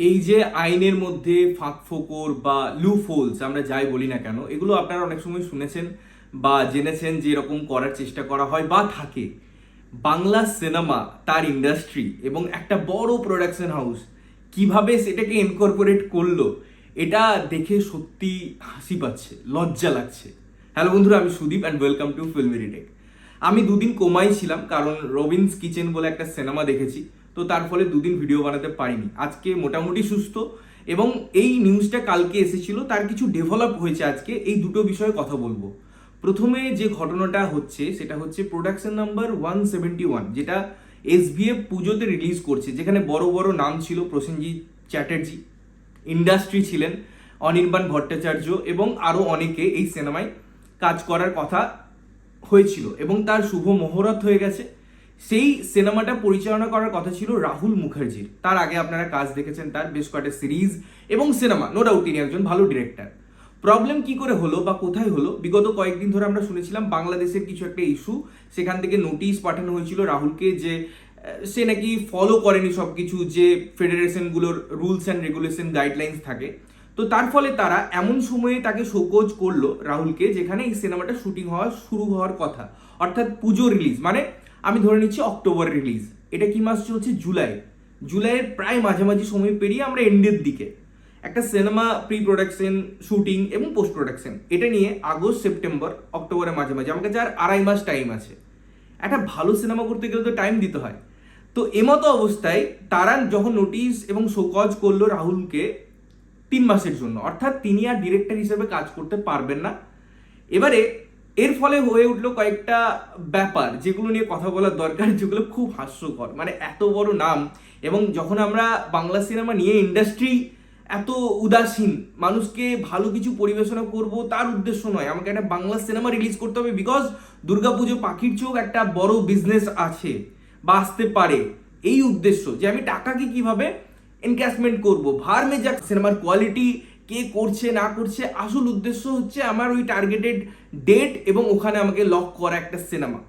এই যে আইনের মধ্যে ফাঁক ফোকর বা লুফোলস আমরা যাই বলি না কেন, এগুলো আপনারা অনেক সময় শুনেছেন বা জেনেছেন যে এরকম করার চেষ্টা করা হয় বা থাকে। বাংলা সিনেমা তার ইন্ডাস্ট্রি এবং একটা বড় প্রোডাকশন হাউস কীভাবে সেটাকে ইনকর্পোরেট করল, এটা দেখে সত্যি হাসি পাচ্ছে, লজ্জা লাগছে। হ্যালো বন্ধুরা, আমি Sudip and welcome to film retake আমি দুদিন কোমাই ছিলাম, কারণ রবিনস কিচেন বলে একটা সিনেমা দেখেছি। তো তার ফলে দুদিন ভিডিও বানাতে পারিনি। আজকে মোটামুটি সুস্থ এবং এই নিউজটা কালকে এসেছিল, তার কিছু ডেভেলপ হয়েছে আজকে, এই দুটো বিষয়ে কথা বলব। প্রথমে যে ঘটনাটা হচ্ছে, সেটা হচ্ছে production number one seventy one যেটা এসভিএফ পুজোতে রিলিজ করছে, যেখানে বড় বড় নাম ছিল প্রসেনজিৎ চ্যাটার্জি ইন্ডাস্ট্রি ছিলেন অনির্বাণ ভট্টাচার্য এবং আরও অনেকে এই সিনেমায় কাজ করার কথা হয়েছিল এবং তার শুভ মহরত হয়ে গেছে। সেই সিনেমাটা পরিচালনা করার কথা ছিল রাহুল মুখার্জির। তার আগে আপনারা কাজ দেখেছেন তার বেশ কয়েকটা সিরিজ এবং সিনেমা নো ডাউট তিনি একজন ভালো ডিরেক্টর প্রবলেম কি করে হলো বা কোথায় হলো? বিগত কয়েকদিন ধরে আমরা শুনেছিলাম বাংলাদেশের কিছু একটা ইস্যু সেখান থেকে নোটিশ পাঠানো হয়েছিল রাহুলকে যে সে নাকি ফলো করেনি সব কিছু যে ফেডারেশনগুলোর রুলস অ্যান্ড রেগুলেশন গাইডলাইন্স থাকে। তো তার ফলে তারা এমন সময়ে তাকে শোকজ করল রাহুলকে, যেখানে এই সিনেমাটা শুটিং হওয়া শুরু হওয়ার কথা। অর্থাৎ পুজো রিলিজ মানে আমি ধরে নিচ্ছি অক্টোবর রিলিজ এটা কি মাস চলছে? জুলাই। জুলাইয়ের প্রায় মাঝামাঝি সময় পেরিয়ে আমরা এন্ডের দিকে। একটা সিনেমা প্রি প্রোডাকশন শুটিং এবং পোস্ট প্রোডাকশন এটা নিয়ে আগস্ট, সেপ্টেম্বর, অক্টোবরের মাঝামাঝি। আমার কাছে আর আড়াই মাস টাইম আছে। একটা ভালো সিনেমা করতে গেলে তো টাইম দিতে হয়। তো এমতো অবস্থায় তারান যখন নোটিশ এবং শোকজ করল রাহুলকে তিন মাসের জন্য, অর্থাৎ তিনি আর ডিরেক্টর হিসেবে কাজ করতে পারবেন না। এবারে এর ফলে হয়ে উঠল কয়েকটা ব্যাপার যেগুলো নিয়ে কথা বলার দরকার, যেগুলো খুব হাস্যকর। মানে এত বড় নাম এবং যখন আমরা বাংলা সিনেমা নিয়ে ইন্ডাস্ট্রি এত উদাসীন, মানুষকে ভালো কিছু পরিবেশনা করব তার উদ্দেশ্য নয়। আমাকে একটা বাংলা সিনেমা রিলিজ করতে হবে বিকজ দুর্গাপুজো পাখির চোখ একটা বড় বিজনেস আছে বা আসতে পারে। এই উদ্দেশ্য যে আমি টাকাকে কীভাবে এনক্যাশমেন্ট করব। ভার মে সিনেমার কোয়ালিটি কে করছে, না করছে, আসল উদ্দেশ্য হচ্ছে আমার ওই টার্গেটেড ডেট এবং ওখানে আমাকে লক করা একটা সিনেমা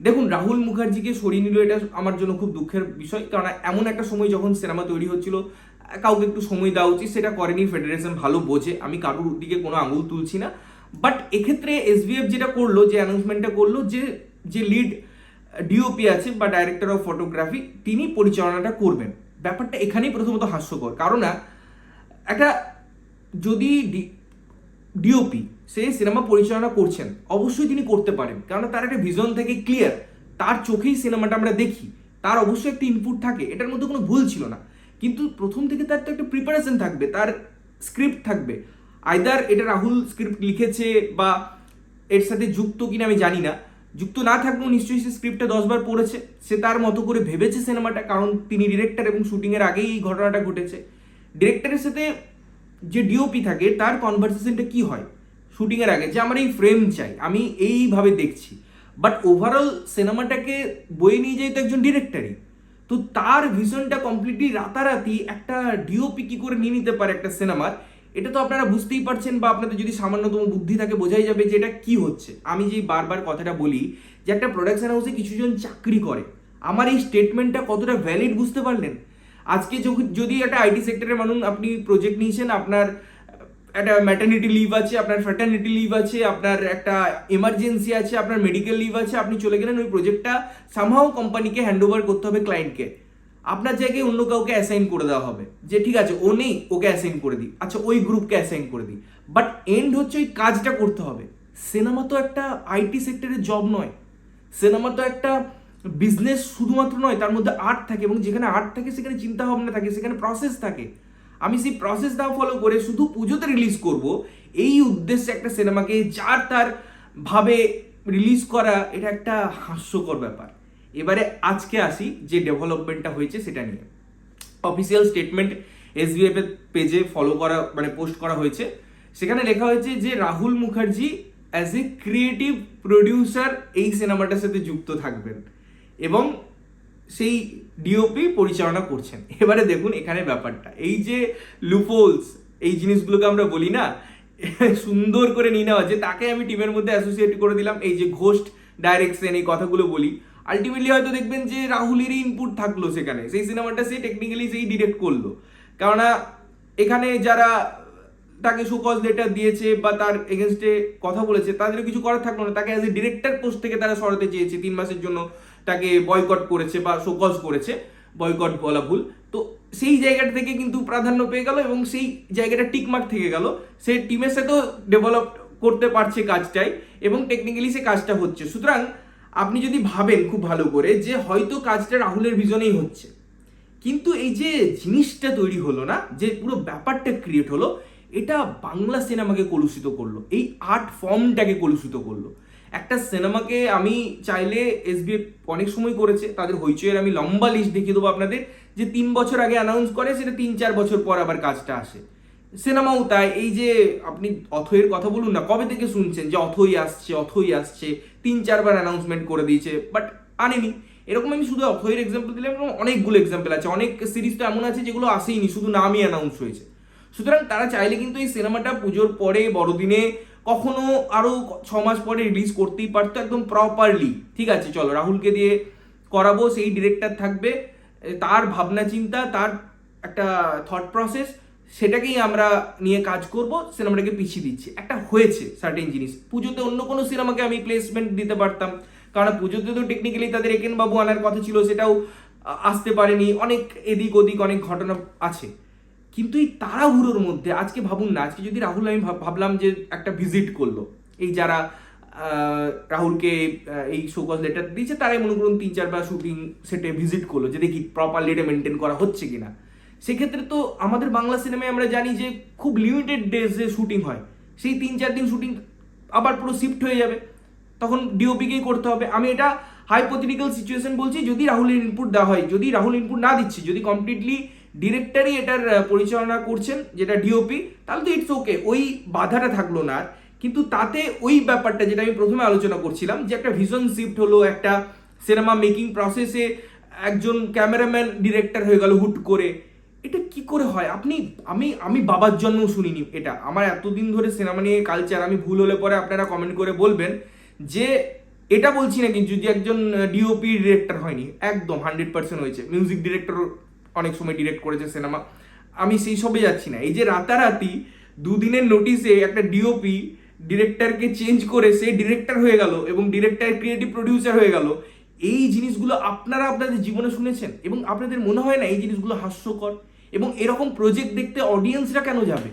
দেখুন, রাহুল মুখার্জিকে সরিয়ে নিল এটা আমার জন্য খুব দুঃখের বিষয়, কারণ এমন একটা সময় যখন সিনেমা তৈরি হচ্ছিল, কাউকে একটু সময় দেওয়া উচিত, সেটা করেনি ফেডারেশন ভালো বোঝে, আমি কারোর দিকে কোনো আঙুল তুলছি না। বাট এক্ষেত্রে এসবিএফ যেটা করল, যে অ্যানাউন্সমেন্টটা করল, যে যে লিড ডিওপি আছে বা ডাইরেক্টর অফ ফটোগ্রাফি তিনি পরিচালনাটা করবেন। ব্যাপারটা এখানেই প্রথমত হাস্যকর। কারণ একটা যদি ডিওপি সে সিনেমা পরিচালনা করছেন, অবশ্যই তিনি করতে পারেন। কারণ তার একটা ভিজন থেকে ক্লিয়ার তার চোখেই সিনেমাটা আমরা দেখি। তার অবশ্যই একটা ইনপুট থাকে। এটার মধ্যে কোনো ভুল ছিল না। কিন্তু প্রথম থেকে তার তো একটা প্রিপারেশন থাকবে। তার স্ক্রিপ্ট থাকবে। আইদার এটা রাহুল স্ক্রিপ্ট লিখেছে বা এর সাথে যুক্ত কিনা আমি জানি না। যুক্ত না থাকলেও নিশ্চয়ই সে স্ক্রিপ্টটা দশবার পড়েছে। সে তার মতো করে ভেবেছে সিনেমাটা। কারণ তিনি ডিরেক্টর এবং শুটিংয়ের আগেই এই ঘটনাটা ঘটেছে। ডিরেক্টরের সাথে যে ডিওপি থাকে, তার কনভারসেশনটা কি হয়? শুটিংয়ের আগে, যে আমার এই ফ্রেম চাই, আমি এইভাবে দেখছি। বাট ওভারঅল সিনেমাটাকে বয়ে নিয়ে যায় তো একজন ডিরেক্টরই তো তার ভিশনটা কমপ্লিটলি রাতারাতি একটা ডিওপি কি করে নিয়ে নিতে পারে একটা সিনেমার এটা তো আপনারা বুঝতেই পারছেন বা আপনাদের যদি সামান্যতম বুদ্ধি থাকে, বোঝাই যাবে যে এটা কী হচ্ছে। আমি যে বারবার কথাটা বলি, যে একটা প্রোডাকশন হাউসে কিছুজন চাকরি করে। আমার এই স্টেটমেন্টটা কতটা ভ্যালিড বুঝতে পারলেন? আজকে যদি একটা আইটি সেক্টরের মানুষ, আপনি প্রজেক্ট নিয়েছেন, আপনার একটা ম্যাটার্নিটি লিভ আছে, আপনার ফ্যাটার্নিটি লিভ আছে, আপনার একটা এমার্জেন্সি আছে, আপনার মেডিকেল লিভ আছে, আপনি চলে গেলেন, ওই প্রজেক্টটা সামহাও কোম্পানিকে হ্যান্ড ওভার করতে হবে ক্লায়েন্টকে আপনার জায়গায় অন্য কাউকে অ্যাসাইন করে দেওয়া হবে। যে ঠিক আছে, ও নেই, ওকে অ্যাসাইন করে দিই। আচ্ছা ওই গ্রুপকে অ্যাসাইন করে দিই। বাট এন্ড হচ্ছে ওই কাজটা করতে হবে। সিনেমা তো একটা আইটি সেক্টরের জব নয়। সিনেমা তো একটা বিজনেস শুধুমাত্র নয়, তার মধ্যে আর্ট থাকে এবং যেখানে আর্ট থাকে, সেখানে চিন্তা ভাবনা থাকে, সেখানে প্রসেস থাকে। আমি সেই প্রসেস না ফলো করে শুধু পুজোতে রিলিজ করব, এই উদ্দেশ্যে একটা সিনেমাকে যার তার ভাবে রিলিজ করা, এটা একটা হাস্যকর ব্যাপার। এবারে আজকে আসি যে ডেভেলপমেন্টটা হয়েছে সেটা নিয়ে। অফিসিয়াল স্টেটমেন্ট এসবিএফ এর পেজে ফলো করা মানে পোস্ট করা হয়েছে। সেখানে লেখা হয়েছে যে Rahul Mukherjee as a creative producer এই সিনেমাটার সাথে যুক্ত থাকবেন। এবং সেই ডিওপি পরিচালনা করছেন। এবারে দেখুন এখানে ব্যাপারটা। এই যে লুপোলস এই জিনিসগুলোকে আমরা বলি না, সুন্দর করে নিয়ে নেওয়া, যে তাকে আমি টিমের মধ্যে অ্যাসোসিয়েট করে দিলাম, এই যে ঘোস্ট ডাইরেকশন এই কথাগুলো বলি। আলটিমেটলি হয়তো দেখবেন যে রাহুলেরই ইনপুট থাকল সেখানে। সেই সিনেমাটা সে টেকনিক্যালি সেই ডিরেক্ট করল। কেননা এখানে যারা তাকে সুকজ লেটার দিয়েছে বা তার এগেনস্টে কথা বলেছে তাদের কিছু করার থাকল না। তাকে অ্যাজ এ ডিরেক্টর পোস্ট থেকে তারা সরাতে চেয়েছে তিন মাসের জন্য। তাকে বয়কট করেছে বা শোকজ করেছে বয়কট বলা ভুল। তো সেই জায়গাটা থেকে কিন্তু প্রাধান্য পেয়ে গেল এবং সেই জায়গাটা টিকমার্ক থেকে গেল। সে টিমের সাথেও ডেভেলপ করতে পারছে কাজটাই এবং টেকনিক্যালি সে কাজটা হচ্ছে। সুতরাং আপনি যদি ভাবেন খুব ভালো করে যে হয়তো কাজটা রাহুলের ভিজনেই হচ্ছে, কিন্তু এই যে জিনিসটা তৈরি হলো না, যে পুরো ব্যাপারটা ক্রিয়েট হলো, এটা বাংলা সিনেমাকে কলুষিত করল। এই আর্ট ফর্মটাকে কলুষিত করল। একটা সিনেমাকে আমি চাইলে এসবি অনেক সময় করেছে, তাদের হইচইয়ের আমি লম্বা লিস্ট দেখিয়ে দেবো আপনাদের, যে তিন বছর আগে অ্যানাউন্স করে, সেটা তিন চার বছর পর আবার কাজটা আসে। সিনেমাও তাই, এই যে আপনি অথইয়ের কথা বলুন না, কবে থেকে শুনছেন যে অথই আসছে অথই আসছে, তিন চারবার অ্যানাউন্সমেন্ট করে দিয়েছে বাট আনেনি। এরকম আমি শুধু অথইয়ের এক্সাম্পল দিলাম এরকম অনেকগুলো এক্সাম্পল আছে। অনেক সিরিজ তো এমন আছে যেগুলো আসেইনি, শুধু নামই অ্যানাউন্স হয়েছে। সুতরাং তারা চাইলে কিন্তু এই সিনেমাটা পুজোর পরে, বড়দিনে কখনো আরও ছ মাস পরে রিলিজ করতেই পারতো একদম প্রপারলি ঠিক আছে, চলো, রাহুলকে দিয়ে করাবো, সেই ডিরেক্টর থাকবে। তার ভাবনা, চিন্তা, তার একটা থট প্রসেস সেটাকেই আমরা নিয়ে কাজ করব, সিনেমাটাকে পিছিয়ে দিচ্ছি। একটা হয়েছে সার্টেন জিনিস। পুজোতে অন্য কোনো সিনেমাকে আমি প্লেসমেন্ট দিতে পারতাম। কারণ পুজোতে তো টেকনিক্যালি তাদের একেন বাবু আনার কথা ছিল, সেটাও আসতে পারেনি। অনেক এদিক ওদিক অনেক ঘটনা আছে। কিন্তু এই তাড়াহুড়োর মধ্যে, আজকে ভাবুন না, আজকে যদি রাহুল, আমি ভাব- ভাবলাম যে একটা ভিজিট করল, এই যারা রাহুলকে এই শোকজ লেটার দিয়েছে, তারাই মনে করুন তিন চারবার শুটিং সেটে ভিজিট করল, যে দেখি প্রপারলি এটা মেনটেন করা হচ্ছে কিনা। সেক্ষেত্রে তো আমাদের বাংলা সিনেমায় আমরা জানি যে খুব লিমিটেড ডেজে শুটিং হয়। সেই তিন চার দিন শুটিং আবার পুরো শিফট হয়ে যাবে। তখন ডিওপিকেই করতে হবে? আমি এটা হাইপোথেটিক্যাল সিচুয়েশন বলছি, যদি রাহুলের ইনপুট দেওয়া হয়, যদি রাহুল ইনপুট না দিচ্ছে, যদি কমপ্লিটলি ডিরেক্টরই এটার পরিচালনা করছেন, যেটা ডিওপি তাহলে তো ইটস ওকে ওই বাধাটা থাকল না আর। কিন্তু তাতে ওই ব্যাপারটা যেটা আমি প্রথমে আলোচনা করছিলাম, যে একটা ভিশন শিফট হলো, একটা সিনেমা মেকিং প্রসেসে একজন ক্যামেরাম্যান ডিরেক্টর হয়ে গেল হুট করে। এটা কি করে হয়? আপনি, আমি আমি বাবার জন্মও শুনিনি এটা। আমার এতদিন ধরে সিনেমা নিয়ে কালচার আমি ভুল হলে পরে আপনারা কমেন্ট করে বলবেন যে এটা বলছি না কিন্তু যদি একজন ডিওপি ডিরেক্টর হয়নি। একদম হান্ড্রেড পার্সেন্ট হয়েছে। মিউজিক ডিরেক্টর অনেক সময় ডিরেক্ট করেছে সিনেমা। আমি সেই সবে যাচ্ছি না। এই যে রাতারাতি, দুদিনের নোটিসে একটা ডিওপি ডিরেক্টরকে চেঞ্জ করে সে ডিরেক্টর হয়ে গেল এবং ডিরেক্টর ক্রিয়েটিভ প্রডিউসার হয়ে গেল। এই জিনিসগুলো আপনারা আপনাদের জীবনে শুনেছেন এবং আপনাদের মনে হয় না এই জিনিসগুলো হাস্যকর? এবং এরকম প্রজেক্ট দেখতে অডিয়েন্সরা কেন যাবে?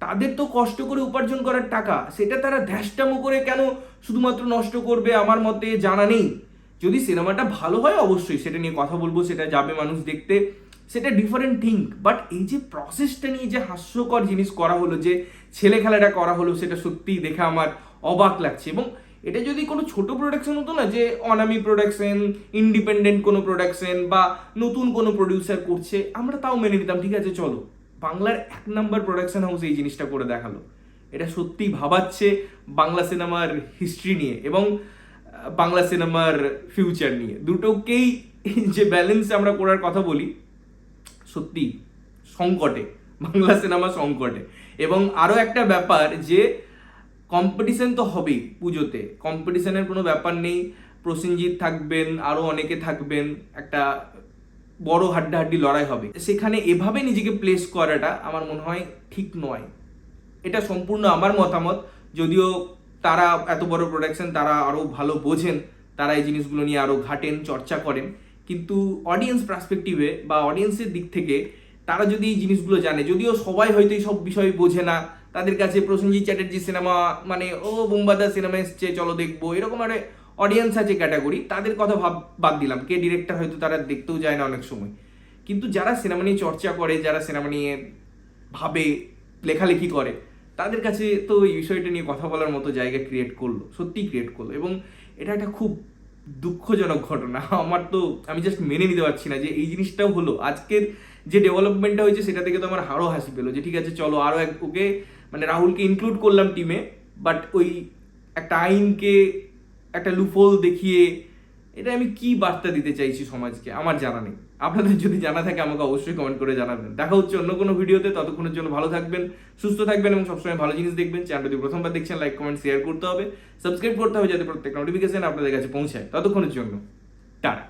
তাদের তো কষ্ট করে উপার্জন করার টাকা। সেটা তারা ধ্যাসটামো করে কেন শুধুমাত্র নষ্ট করবে আমার মতে জানা নেই। যদি সিনেমাটা ভালো হয়, অবশ্যই সেটা নিয়ে কথা বলব, সেটা যাবে মানুষ দেখতে। সেটা ডিফারেন্ট থিঙ্ক বাট এই যে প্রসেসটা নিয়ে যে হাস্যকর জিনিস করা হলো, যে ছেলে খেলাটা করা হলো, সেটা সত্যিই দেখে আমার অবাক লাগছে। এবং এটা যদি কোনো ছোট প্রোডাকশন হতো না, যে অনামি প্রোডাকশন ইন্ডিপেন্ডেন্ট কোনো প্রোডাকশন বা নতুন কোনো প্রডিউসার করছে, আমরা তাও মেনে নিতাম। ঠিক আছে, চলো। বাংলার এক নাম্বার প্রোডাকশন হাউস এই জিনিসটা করে দেখাল। এটা সত্যিই ভাবাচ্ছে বাংলা সিনেমার হিস্ট্রি নিয়ে। এবং বাংলা সিনেমার ফিউচার নিয়ে। দুটোকেই যে ব্যালেন্স আমরা করার কথা বলি, সত্যি সংকটে, বাংলা সিনেমা সংকটে। এবং আরও একটা ব্যাপার যে কম্পিটিশন তো হবেই পুজোতে। কম্পিটিশনের কোনো ব্যাপার নেই। প্রসেনজিৎ থাকবেন আরও অনেকে থাকবেন, একটা বড় হাড্ডাহাড্ডি লড়াই হবে। সেখানে এভাবে নিজেকে প্লেস করাটা আমার মনে হয় ঠিক নয়। এটা সম্পূর্ণ আমার মতামত। যদিও তারা এত বড় প্রোডাকশন তারা আরও ভালো বোঝেন, তারা এই জিনিসগুলো নিয়ে আরও ঘাটেন, চর্চা করেন। কিন্তু অডিয়েন্স পার্সপেক্টিভে বা অডিয়েন্সের দিক থেকে তারা যদি এই জিনিসগুলো জানে, যদিও সবাই হয়তো এই সব বিষয় বোঝে না, তাদের কাছে প্রসেনজিৎ চ্যাটার্জি সিনেমা মানে ও বোম্বাদা সিনেমা এসছে, চলো দেখব, এরকম আরে অডিয়েন্স আছে ক্যাটাগরি তাদের কথা ভাব, বাদ দিলাম। কে ডিরেক্টর হয়তো তারা দেখতেও যায় না অনেক সময়। কিন্তু যারা সিনেমা নিয়ে চর্চা করে, যারা সিনেমা নিয়ে ভাবে, লেখালেখি করে তাদের কাছে তো এই বিষয়টা নিয়ে কথা বলার মতো জায়গা ক্রিয়েট করল, সত্যিই ক্রিয়েট করল এবং এটা একটা খুব দুঃখজনক ঘটনা। আমার তো, আমি জাস্ট মেনে নিতে পারছি না যে এই জিনিসটাও হলো। আজকের যে ডেভেলপমেন্টটা হয়েছে সেটা থেকে তো আমার আরও হাসি পেল যে ঠিক আছে, চলো আরও এক, ওকে মানে রাহুলকে ইনক্লুড করলাম টিমে বাট ওই একটা আইনকে একটা লুফল দেখিয়ে এটা আমি কি বার্তা দিতে চাইছি সমাজকে? আমার জানা নেই। আপনাদের যদি জানা থাকে, আমাকে অবশ্যই কমেন্ট করে জানাবেন। দেখা হচ্ছে অন্য কোনো ভিডিওতে। ততক্ষণের জন্য ভালো থাকবেন, সুস্থ থাকবেন এবং সবসময় ভালো জিনিস দেখবেন। চ্যানেল যদি প্রথমবার দেখছেন লাইক কমেন্ট শেয়ার করতে হবে। সাবস্ক্রাইব করতে হবে যাতে প্রত্যেক নোটিফিকেশন আপনাদের কাছে পৌঁছায়। ততক্ষণের জন্য, টাটা।